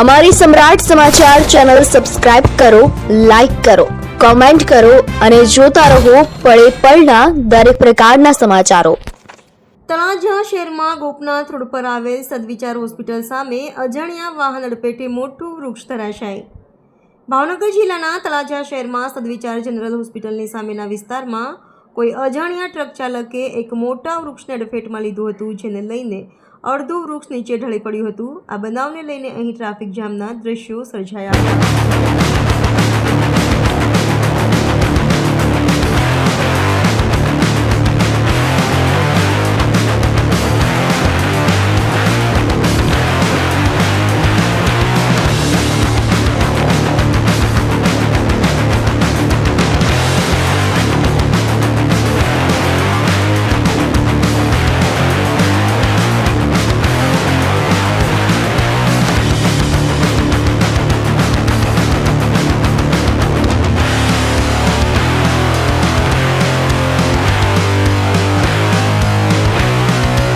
અમારી સમ્રાટ સમાચાર channel subscribe કરો, લાઇક કરો, કોમેન્ટ કરો અને જોતા રહો પળે પળના દરેક પ્રકારના સમાચારો. તળાજા શહેરમાં ગોપનાથ રોડ પર આવેલ સદવિચાર હોસ્પિટલ સામે અજાણ્યા વાહન અડપેટે મોટું વૃક્ષ ધરાશાય. ભાવનગર જિલ્લાના તળાજા શહેરમાં સદવિચાર જનરલ હોસ્પિટલની સામેના વિસ્તારમાં કોઈ અજાણ્યા ટ્રક ચાલકે એક મોટા વૃક્ષને અડફેટમાં લીધું હતું, જેને લઈને અડધું વૃક્ષ નીચે ઢળી પડ્યું હતું. આ બનાવને લઈને અહીં ટ્રાફિક જામના દ્રશ્યો સર્જાયા હતા.